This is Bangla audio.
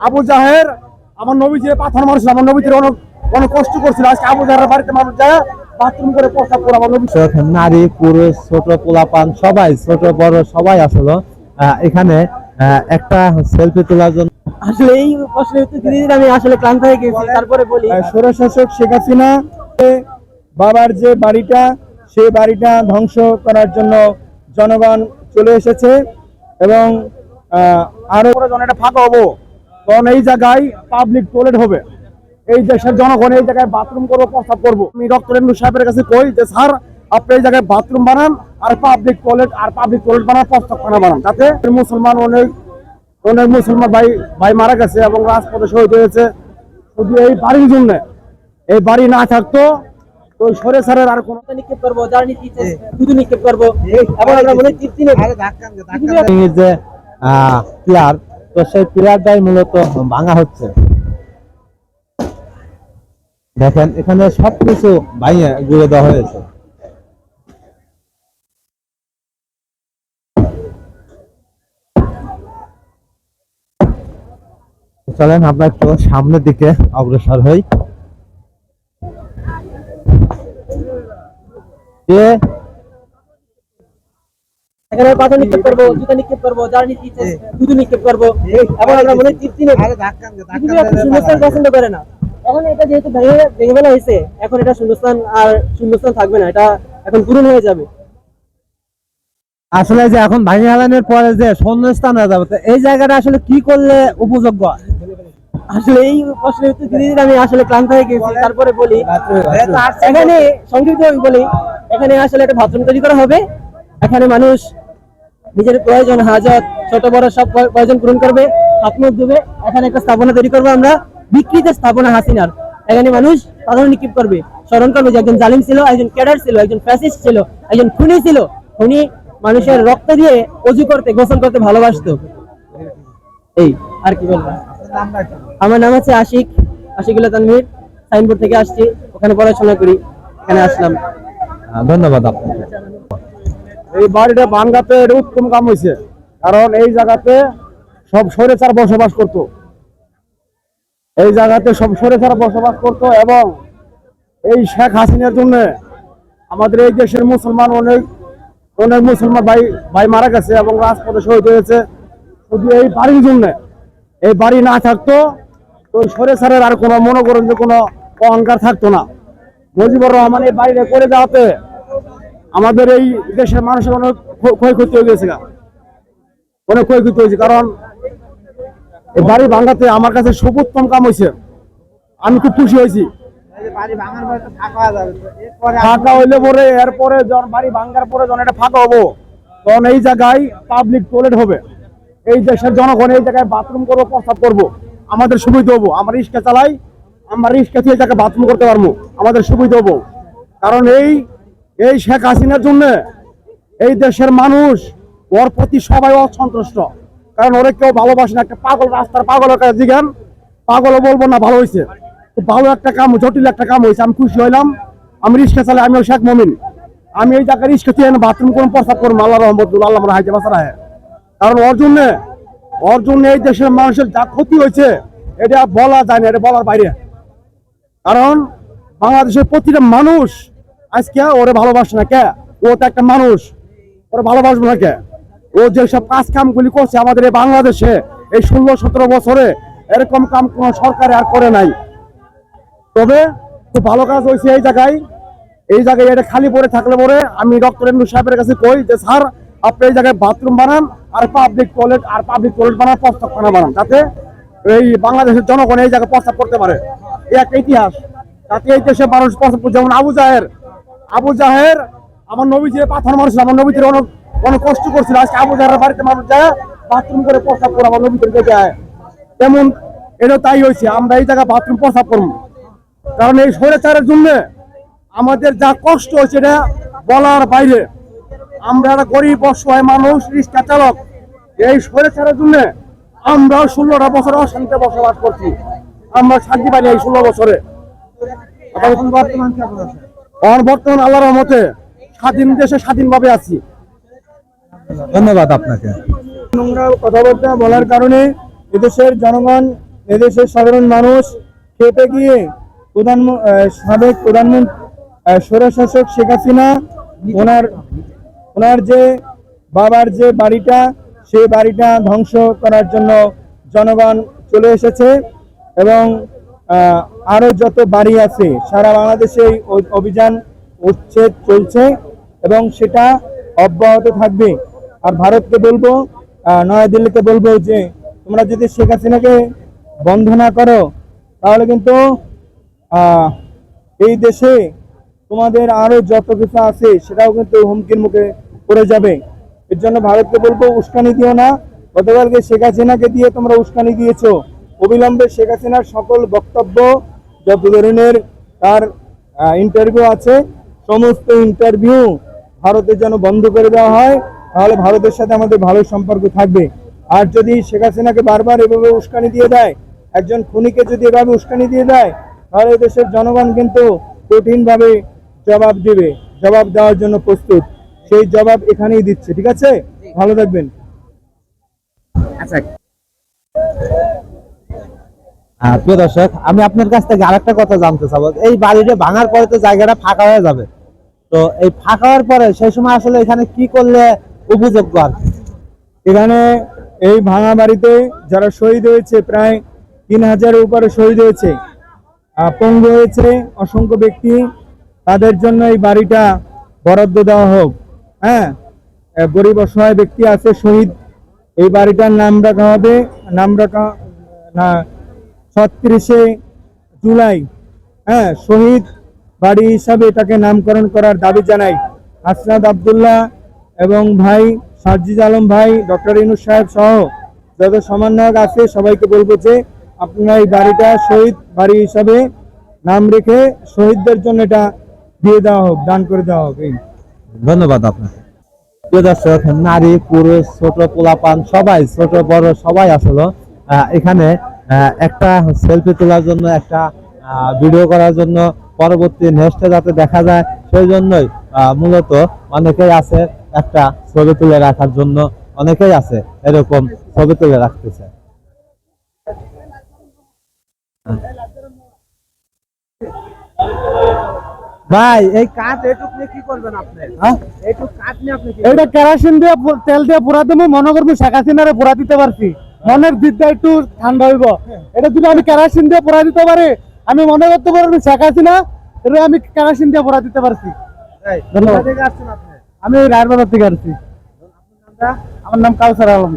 আবু জাহের আমার নবীজির পাথর মানুষ আমার নবীজির অনেক অনেক কষ্ট করছিল। আজকে আবু জাহের বাড়িতে মানুষ যায় বাথরুম করে প্রস্তাব করে আমার নবী নারী পুরুষ ছোট পোলাপান সবাই ছোট বড় সবাই আসলো। এখানে একটা সেলফি তোলার জন্য আসলে এই প্রশ্নের উত্তর দিতে আমি আসলে ক্লান্ত হয়ে গেছি। তারপরে বলি স্বৈরশাসক শেখ হাসিনা বাবার যে বাড়িটা সেই বাড়িটা ধ্বংস করার জন্য জনগণ চলে এসেছে এবং আহ, আরও পরে যখন এটা ফাঁকা হব। তখন এই জায়গায় পাবলিক টয়লেট হবে। এই দেশের জনগণ এই জায়গায় বাথরুম করব প্রস্তাব করব। আমি ডক্টর এমনু সাহেবের কাছে কই যে স্যার আপনি এই জায়গায় বাথরুম বানান আর পাবলিক টয়লেট আর পাবলিক টয়লেট বানান প্রস্তাবখানা বানান। যাতে মুসলমান অনেক অনেক মুসলমান ভাই ভাই মারা গেছে এবং রাজপথে শহীদ হয়েছে। শুধু এই বাড়ির জন্য এই বাড়ি না থাকতো তো সরে সারের আর কোনো নিক্ষেপ করব যার নীতি শুধু নিক্ষেপ করব। এবং আমরা মনে তৃপ্তি নেব প্লেয়ার তো সেই প্লেয়ারটাই মূলত ভাঙা হচ্ছে। দেখেন, এখানে সবকিছু ভাঙে ঘুরে দেওয়া হয়েছে। চলেন, আমরা একটু সামনের দিকে অগ্রসর হই। এখানে পাথর নিক্ষেপ করব জুতা নিক্ষেপ করব যার নীতি শুধু নিক্ষেপ করব এবং আমরা মনে তৃপ্তি নেব শূন্যস্থান পছন্দ করে না। এখন এটা যেহেতু ভেঙে ভেঙে ফেলা হয়েছে এখন এটা শূন্যস্থান আর শূন্যস্থান থাকবে না এটা এখন পূরণ হয়ে যাবে। আসলে যে এখন ভাঙি হালানোর পরে যে শূন্যস্থান হয়ে যাবে এই জায়গাটা আসলে কি করলে উপযোগ্য? আসলে এই প্রশ্নের উত্তর দিতে আমি আসলে ক্লান্ত হয়ে গেছি তারপরে বলি এখানে সংক্ষিপ্ত বলি এখানে আসলে একটা বাথরুম তৈরি করা হবে। এখানে মানুষ নিজের প্রয়োজন হাজত ছোট বড় সব প্রয়োজন পূরণ করবে মুখ ধুবে এখানে একটা স্থাপনা তৈরি করব আমরা বিকৃত স্থাপনা হাসিনার। এখানে মানুষ সাধারণ নিক্ষেপ করবে। স্মরণ করবে যে একজন জালিম ছিল, একজন ক্যাডার ছিল, একজন ফ্যাসিস্ট ছিল, একজন খুনি ছিল। খুনি মানুষের রক্ত দিয়ে অজু করতে, গোসল করতে ভালোবাসতো। এই, আর কি বলব? আমার নাম আছে আশিক আশিকুল্লাহ তানভীর। সাইনবোর্ড থেকে আসছি, ওখানে পড়াশোনা করি, এখানে আসলাম। ধন্যবাদ আপনাকে। এই বাড়িটা ভাঙ্গাতে এটা উত্তম কাম হয়েছে কারণ এই জায়গাতে সব সরেচার বসবাস করত। এই জায়গাতে সব সরেচার বসবাস করত এবং এই শেখ হাসিনার জন্য আমাদের এই দেশের মুসলমান অনেক অনেক মুসলমান ভাই ভাই মারা গেছে এবং রাজপথে শহীদ হয়েছে। শুধু এই বাড়ির জন্য, এই বাড়ি না থাকতো, তো সরেচারের আর কোনো মনে করেন যে কোনো অহংকার থাকতো না। মুজিবুর রহমান এই বাড়িটা করে যাওয়াতে আমাদের এই দেশের মানুষের অনেক ক্ষ- ক্ষয়ক্ষতি হয়ে গেছে। অনেক ক্ষয়ক্ষতি হয়েছে, কারণ বাড়ি ভাঙাতে আমার কাছে সর্বোত্তম কাম হয়েছে। আমি খুব খুশি হয়েছি। ফাঁকা হইলে পরে এরপরে বাড়ি ভাঙ্গার পরে যখন এটা ফাঁকা হব, তখন এই জায়গায় পাবলিক টয়লেট হবে। এই দেশের জনগণ এই জায়গায় বাথরুম করব প্রস্তাব করব। আমাদের সুবিধা হব। আমরা রিক্সা চালাই, আমরা রিক্সা থেকে জায়গায় বাথরুম করতে পারব। আমাদের সুবিধা হব। কারণ এই এই শেখ হাসিনার জন্য এই দেশের মানুষ ওর প্রতি সবাই অসন্তুষ্ট। কারণ ওরে কেউ ভালোবাসে না। একটা পাগল, রাস্তার পাগলের কাছে জিজ্ঞান পাগলও বলব না, ভালো হয়েছে ভালো একটা কাম, জটিল একটা কাম হয়েছে আমি খুশি হইলাম। আমি রিক্সা চালাই, আমিও শেখ মমিন। আমি এই জায়গায় রিক্সা থেকে বাথরুম করুন প্রস্তাব করব আল্লাহ রহমতুল্লাহ আল্লাহ হাইতে বাসার আহে। কারণ ওর জন্যে, ওর জন্য এই দেশের মানুষের যা ক্ষতি হয়েছে এটা বলা যায় না, এটা বলার বাইরে। কারণ বাংলাদেশের প্রতিটা মানুষ আজকে ওরে ভালোবাসে না কে? ও তো একটা মানুষ। ওরে ভালোবাসবো না কে? ও যেসব কাজ কামগুলি করছে আমাদের এই বাংলাদেশে, এই ষোলো, সতেরো বছরে, এরকম কাম কোন সরকারে আর করে নাই। তবে খুব ভালো কাজ হয়েছে এই জায়গায়। এই জায়গায় এটা খালি পড়ে থাকলে পরে আমি ডক্টর এমনু সাহেবের কাছে কই যে, স্যার, আপনি এই জায়গায় বাথরুম বানান আর পাবলিক টয়লেট আর পাবলিক টয়লেট বানান প্রস্তাবখানা বানান যাতে এই বাংলাদেশের জনগণ এই জায়গায় প্রস্তাব করতে পারে। এই একটা ইতিহাস। তাতে এই দেশে মানুষ প্রস্তাব। যেমন আবু জাহের আবু জাহের, আমার নবীজির পাথর মানুষ আমার নবীজির অনেক অনেক কষ্ট করছিল। আজকে আবু জাহের বাড়িতে মানুষ যায় বাথরুম করে প্রস্তাব করে আমার নবীজির যায় তেমন এটা তাই হয়েছে, আমরা এই জায়গায় বাথরুম প্রস্তাব করব। কারণ এই স্বৈরাচারের জন্য আমাদের যা কষ্ট হয়েছে এটা বলার বাইরে। আমরা একটা গরিব অসহায় মানুষ, রিক্সা চালক, এই স্বৈরাচারের জন্য আমরা ষোলোটা বছর অশান্তিতে বসবাস করছি। আমরা শান্তি পাইনি এই ষোলো বছরে। এখন বর্তমান আল্লাহর রহমতে স্বাধীন দেশে স্বাধীনভাবে আছি। ধন্যবাদ আপনাকে। নোংরা কথাবার্তা বলার কারণে এদেশের জনগণ এদেশের সাধারণ মানুষ খেপে গিয়ে প্রধান সাবেক প্রধানমন্ত্রী স্বৈরশাসক শেখ হাসিনা ওনার ওনার যে বাবার যে বাড়িটা সেই বাড়িটা ধ্বংস করার জন্য জনগণ চলে এসেছে এবং আহ, আরও যত বাড়ি আছে সারা বাংলাদেশে এই অভিযান উচ্ছেদ চলছে এবং সেটা অব্যাহত থাকবে। আর ভারতকে বলব নয়াদিল্লিকে বলব যে তোমরা যদি শেখ হাসিনাকে বন্ধ না করো তাহলে কিন্তু এই দেশে তোমাদের আরও যত কিছু আছে সেটাও কিন্তু হুমকির মুখে পড়ে যাবে। এর জন্য ভারতকে বলব উস্কানি দিও না। গতকালকে শেখ হাসিনাকে দিয়ে তোমরা উস্কানি দিয়েছ। অবিলম্বে শেখ হাসিনার সকল বক্তব্য যত ধরনের তার ইন্টারভিউ আছে, সমস্ত ইন্টারভিউ ভারতের যেন বন্ধ করে দেওয়া হয়, তাহলে ভারতের সাথে আমাদের ভালো সম্পর্ক থাকবে। আর যদি শেখ হাসিনাকে বারবার এভাবে উস্কানি দিয়ে দেয়, একজন খুনিকে যদি এভাবে উস্কানি দিয়ে দেয়, তাহলে দেশের জনগণ কিন্তু কঠিনভাবে জবাব দেবে, জবাব দেওয়ার জন্য প্রস্তুত। সেই জবাব এখানেই দিচ্ছে, ঠিক আছে? ভালো থাকবেন। আচ্ছা। প্রিয় দর্শক, আমি আপনার কাছ থেকে আরেকটা কথা জানতে চাবো। এই বাড়িটা ভাঙার পরে তো জায়গাটা ফাঁকা হয়ে যাবে। তো এই ফাঁকা হওয়ার পরে সেই সময় আসলে এখানে কি করলে উপযোগ্য আর এখানে এই ভাঙা বাড়িতে যারা শহীদ হয়েছে, প্রায় তিন হাজারের উপরে শহীদ হয়েছে। পঙ্গু হয়েছে অসংখ্য ব্যক্তি। তাদের জন্য এই বাড়িটা বরাদ্দ দেওয়া হোক। হ্যাঁ গরিব অসহায় ব্যক্তি আছে, শহীদ। এই বাড়িটার নাম রাখা হবে, নাম রাখা, না ছত্রিশে জুলাই হ্যাঁ শহীদ বাড়ি হিসাবে এটাকে নামকরণ করার দাবি জানাই। হাসনাদ আবদুল্লাহ এবং ভাই সাজিদ আলম ভাই, ডক্টর ইনু সাহেব সহ যত সমন্বয়ক আছে, সবাইকে বলব যে আপনারা এই বাড়িটা শহীদ বাড়ি হিসাবে নাম রেখে শহীদদের জন্য এটা দিয়ে দেওয়া হোক, দান করে দেওয়া হোক। এই ধন্যবাদ আপনাকে। প্রিয় দর্শক, নারী, পুরুষ, ছোট, পোলাপান, সবাই, ছোট, বড়, সবাই আসলো এখানে একটা সেলফি তোলার জন্য একটা ভিডিও করার জন্য পরবর্তী নেক্সটে যাতে দেখা যায় সেই জন্যই মূলত অনেকেই আছে একটা ছবি তুলে রাখার জন্য অনেকেই আছে এরকম ছবি তুলে রাখতেছে। ভাই এই কাঠ এটুক নিয়ে কি করবেন আপনি? হ্যাঁ? এটুক কাঠ নিয়ে আপনি এটা কেরাসিন দিয়ে তেল দিয়ে পুরা দেবো মনে করব শেখ হাসিনারে পুরা দিতে পারছি। মনের বিদ্যা একটু ঠান্ডা হইব এটা যদি আমি কেরাসিন দিয়ে পড়া দিতে পারি, আমি মনে করতে পারি আমি শেখাচ্ছি না এটা আমি কেরাসিন দিয়ে পড়া দিতে পারছি ধন্যবাদ। আমি রায়ের বাজার থেকে আসছি আমার নাম কাউসার আলম।